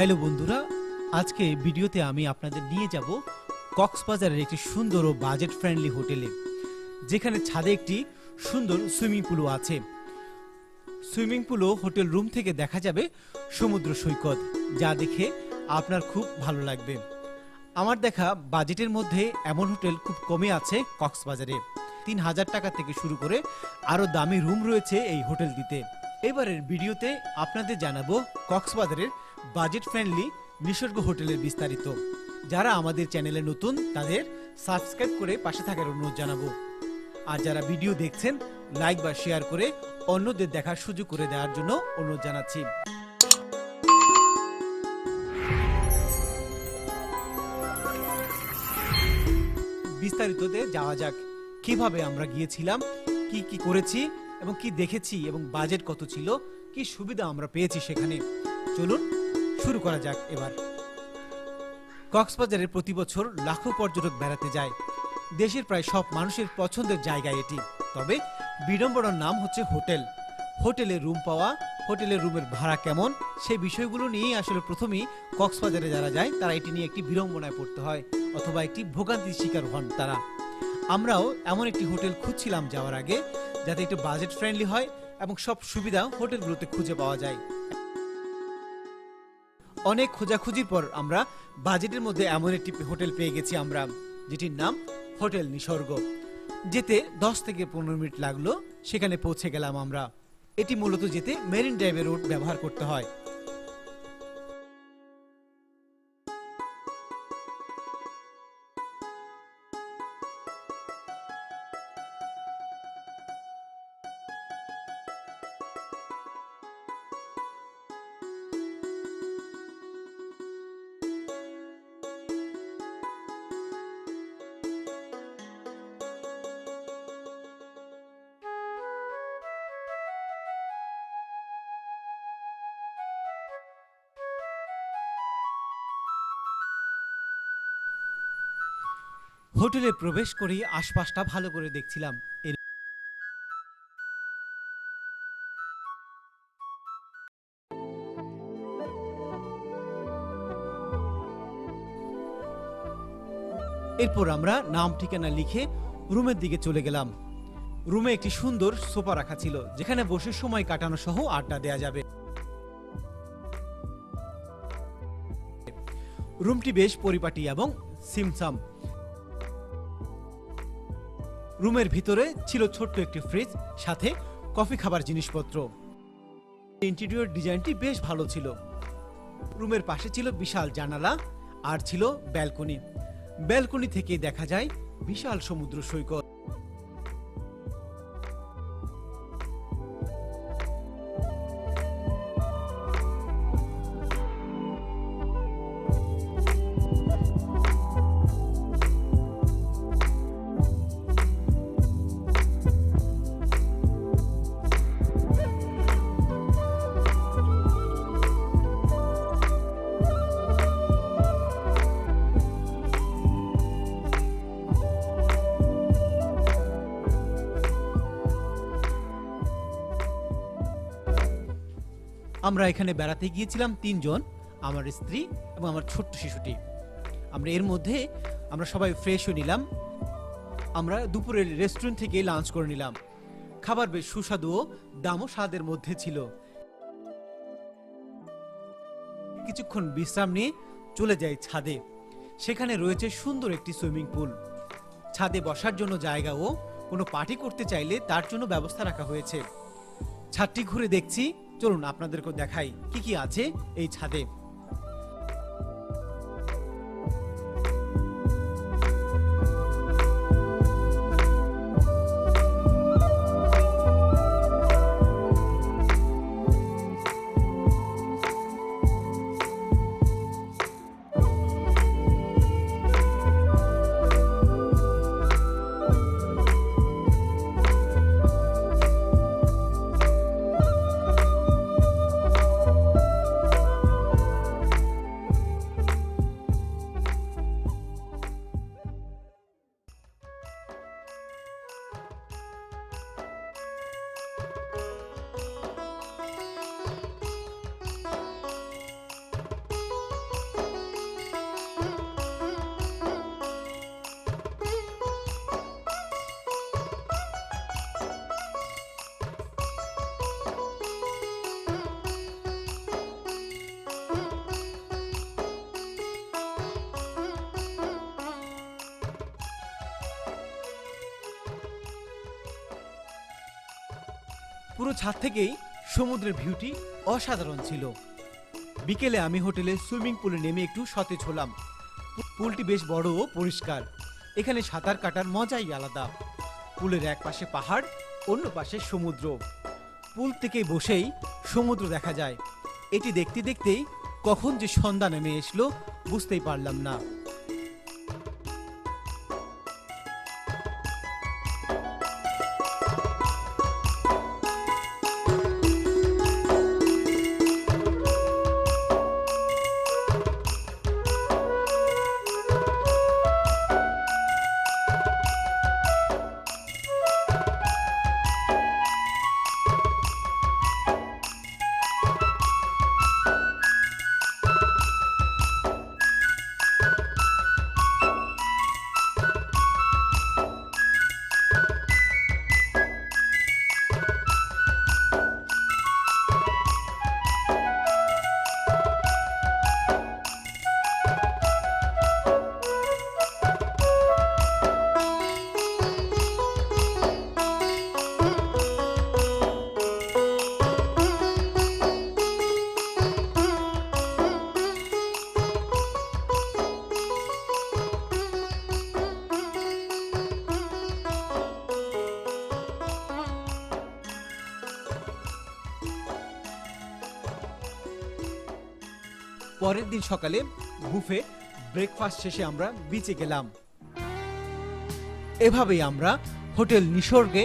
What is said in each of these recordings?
Hello বন্ধুরা, আজকে ভিডিওতে আমি আপনাদের নিয়ে যাব কক্সবাজারের একটি সুন্দর ও বাজেট ফ্রেন্ডলি হোটেলে যেখানে ছাদে একটি সুন্দর সুইমিং পুলও আছে। সুইমিং পুলও হোটেল রুম থেকে দেখা যাবে সমুদ্র সৈকত, যা দেখে আপনার খুব ভালো লাগবে। আমার দেখা বাজেটের মধ্যে এমন হোটেল খুব কমে আছে কক্সবাজারে। তিন হাজার টাকা থেকে শুরু করে আরও দামি রুম রয়েছে এই হোটেলটিতে এবারের ভিডিওতে আপনাদের জানাব কক্সবাজারের বাজেট ফ্রেন্ডলি নিসর্গ হোটেলের বিস্তারিত। যারা আমাদের চ্যানেলে নতুন, তাদের সাবস্ক্রাইব করে পাশে থাকার অনুরোধ জানাব। আর যারা ভিডিও দেখছেন, লাইক বা শেয়ার করে অন্যদের দেখার সুযোগ করে দেওয়ার জন্য অনুরোধ জানাচ্ছি। বিস্তারিততে যাওয়া যাক। কীভাবে আমরা গিয়েছিলাম, কি কি করেছি এবং কি দেখেছি এবং বাজেট কত ছিল, কি সুবিধা আমরা পেয়েছি সেখানে। চলুন শুরু করা যাক এবার। কক্সবাজারে প্রতি বছর লাখো পর্যটক বেড়াতে যায়। দেশের প্রায় সব মানুষের পছন্দের জায়গা এটি। তবে বিড়ম্বনার নাম হচ্ছে হোটেল। হোটেলে রুম পাওয়া হোটেলের রুমের ভাড়া কেমন সেই বিষয়গুলো নিয়েই আসলে প্রথমেই কক্সবাজারে যারা যায়, তারা এটি নিয়ে একটি বিড়ম্বনায় পড়তে হয় অথবা একটি ভোগান্তির শিকার হন তারা। আমরাও এমন একটি হোটেল খুঁজছিলাম যাওয়ার আগে, যাতে একটু বাজেট ফ্রেন্ডলি হয় এবং সব সুবিধা হোটেলগুলোতে খুঁজে পাওয়া যায়। অনেক খোঁজাখুঁজির পর আমরা বাজেটের মধ্যে এমন একটি হোটেল পেয়ে গেছি আমরা, যেটির নাম হোটেল নিসর্গ। যেতে দশ থেকে পনেরো মিনিট লাগল, সেখানে পৌঁছে গেলাম আমরা। এটি মূলত যেতে মেরিন ড্রাইভের রোড ব্যবহার করতে হয়। হোটেলে প্রবেশ করেই আশপাশটা ভালো করে দেখছিলাম। এরপর আমরা নাম ঠিকানা লিখে রুমের দিকে চলে গেলাম। রুমে একটি সুন্দর সোফা রাখা ছিল, যেখানে বসে সময় কাটানো সহ আড্ডা দেয়া যাবে। রুমটি বেশ পরিপাটি এবং সিমসাম। রুমের ভিতরে ছিল ছোট্ট একটি ফ্রিজ, সাথে কফি খাবার জিনিসপত্র। ইন্টেরিয়র ডিজাইনটি বেশ ভালো ছিল। রুমের পাশে ছিল বিশাল জানালা আর ছিল ব্যালকনি। ব্যালকনি থেকে দেখা যায় বিশাল সমুদ্র সৈকত। আমরা এখানে বেড়াতে গিয়েছিলাম তিনজন, আমার স্ত্রী এবং আমার ছোট্ট শিশুটি। আমরা এর মধ্যে আমরা সবাই ফ্রেশ হয়ে নিলাম। আমরা দুপুরে রেস্টুরেন্ট থেকে লাঞ্চ করে নিলাম। খাবার বেশ সুস্বাদু ও দামও স্বাদের মধ্যে ছিল। কিছুক্ষণ বিশ্রাম নিয়ে চলে যাই ছাদে। সেখানে রয়েছে সুন্দর একটি সুইমিং পুল ছাদে বসার জন্য জায়গা ও কোনো পার্টি করতে চাইলে তার জন্য ব্যবস্থা রাখা হয়েছে। ছাদটি ঘুরে দেখছি চলুন আপনাদেরকে দেখাই কি কি আছে এই ছাদে। পুরো ছাদ থেকেই সমুদ্রের ভিউটি অসাধারণ ছিল। বিকেলে আমি হোটেলে সুইমিং পুলে নেমে একটু সতেজ হলাম। পুলটি বেশ বড় ও পরিষ্কার। এখানে সাঁতার কাটার মজাই আলাদা। পুলের এক পাশে পাহাড়, অন্য পাশে সমুদ্র। পুল থেকে বসেই সমুদ্র দেখা যায়। এটি দেখতে দেখতেই কখন যে সন্ধ্যা নেমে এসলো বুঝতেই পারলাম না। পরের দিন সকালে বুফে ব্রেকফাস্ট শেষে আমরা বিচে গেলাম। এভাবেই আমরা হোটেল নিসর্গে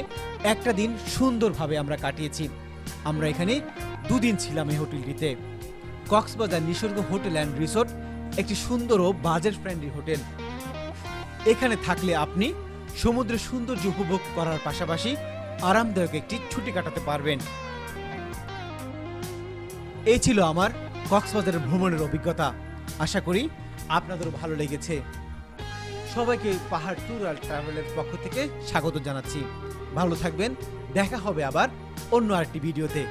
একটা দিন সুন্দরভাবে আমরা কাটিয়েছি। আমরা এখানে দুদিন ছিলাম এই হোটেলটিতে। Cox's Bazar Nisorgo hotel and resort একটি সুন্দর ও বাজেট ফ্রেন্ডলি হোটেল। এখানে থাকলে আপনি সমুদ্রের সৌন্দর্য উপভোগ করার পাশাপাশি আরামদায়ক একটি ছুটি কাটাতে পারবেন। এই ছিল আমার কক্সবাজারের ভ্রমণের অভিজ্ঞতা। আশা করি আপনাদেরও ভালো লেগেছে। সবাইকে পাহাড় ট্যুর আর ট্রাভেলের পক্ষ থেকে স্বাগত জানাচ্ছি। ভালো থাকবেন। দেখা হবে আবার অন্য আরেকটি ভিডিওতে।